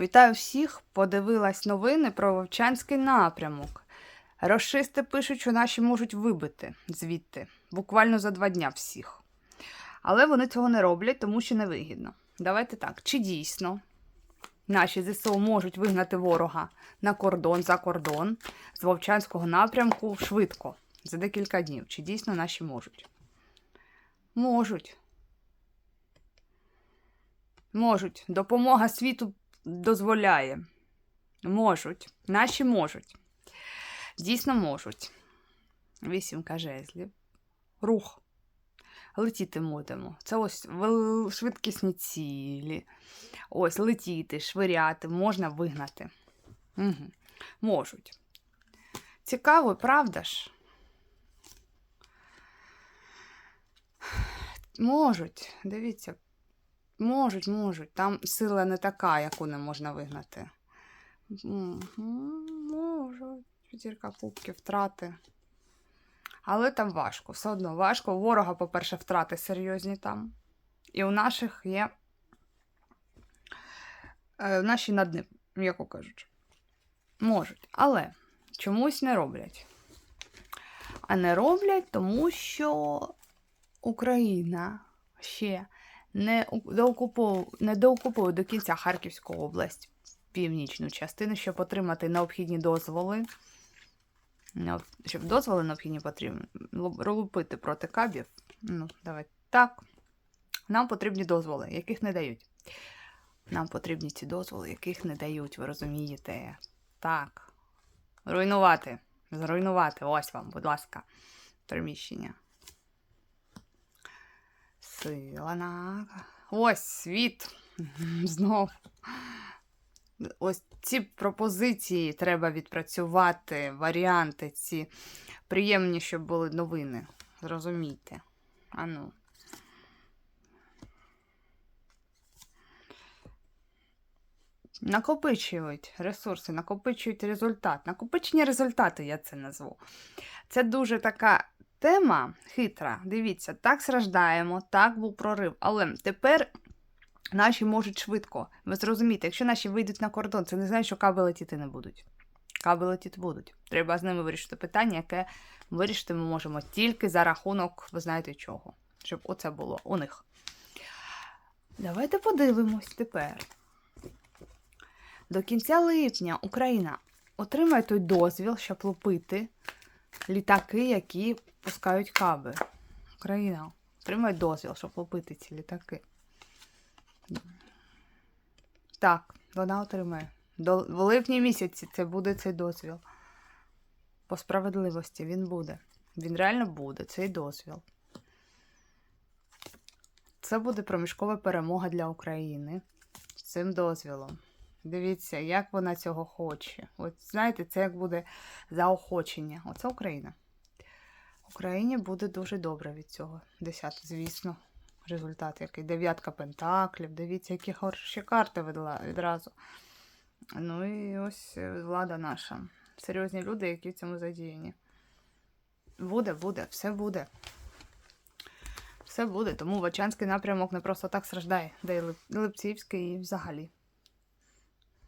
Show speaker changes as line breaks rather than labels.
Вітаю всіх! Подивилась новини про Вовчанський напрямок. Рашисти пишуть, що наші можуть вибити звідти буквально за два дня всіх. Але вони цього не роблять, тому що невигідно. Давайте так, чи дійсно наші ЗСУ можуть вигнати ворога на кордон за кордон з Вовчанського напрямку швидко, за декілька днів? Чи дійсно наші можуть? Можуть. Можуть. Допомога світу дозволяє. Можуть. Наші можуть. Дійсно можуть. Вісімка жезлів. Рух. Летіти будемо. Це ось швидкісні цілі. Ось летіти, швиряти, можна вигнати. Угу. Можуть. Цікаво, правда ж? Можуть. Дивіться, Можуть, можуть. Там сила не така, яку не можна вигнати. Можуть. П'ятірка кубків, втрати. Але там важко. Все одно важко. Ворога, по-перше, втрати серйозні там. І у наших є. Е, наші над ним, м'яко кажучи. Можуть. Але чомусь не роблять. А не роблять, тому що Україна ще не у- доокупов... не доокуповує до кінця Харківську область, північну частину, щоб отримати необхідні дозволи. Щоб дозволи необхідні потрібні лупити проти кабів. Ну, давайте так. Нам потрібні дозволи, яких не дають. Нам потрібні ці дозволи, яких не дають, ви розумієте? Так. Руйнувати. Зруйнувати. Ось вам, будь ласка, приміщення. Сила. Ось світ. Знов. Ось ці пропозиції треба відпрацювати, варіанти ці приємні, щоб були новини. Зрозумійте. Ану. Накопичують ресурси, накопичують результат. Накопичення результату, я це назву. Це дуже така тема хитра. Дивіться, так страждаємо, так був прорив. Але тепер наші можуть швидко. Ви зрозумієте, якщо наші вийдуть на кордон, це не значить, що каби летіти не будуть. Каби летіти будуть. Треба з ними вирішити питання, яке вирішити ми можемо тільки за рахунок, ви знаєте чого. Щоб оце було у них. Давайте подивимось тепер. До кінця липня Україна отримає той дозвіл, щоб лупити літаки, які пускають каби. Україна отримає дозвіл, щоб лупити ці літаки. Так, вона отримає. До, в липні місяці це буде цей дозвіл. По справедливості він буде. Він реально буде, цей дозвіл. Це буде проміжкова перемога для України з цим дозвілом. Дивіться, як вона цього хоче. От знаєте, це як буде заохочення. Оце Україна. Україні буде дуже добре від цього. Десят, звісно, результат який. Дев'ятка пентаклів. Дивіться, які хороші карти відразу. Ну і ось е, влада наша. Серйозні люди, які в цьому задіяні. Буде, буде, все буде. Все буде. Тому Вачанський напрямок не просто так страждає, де Лип- Липцівський і взагалі.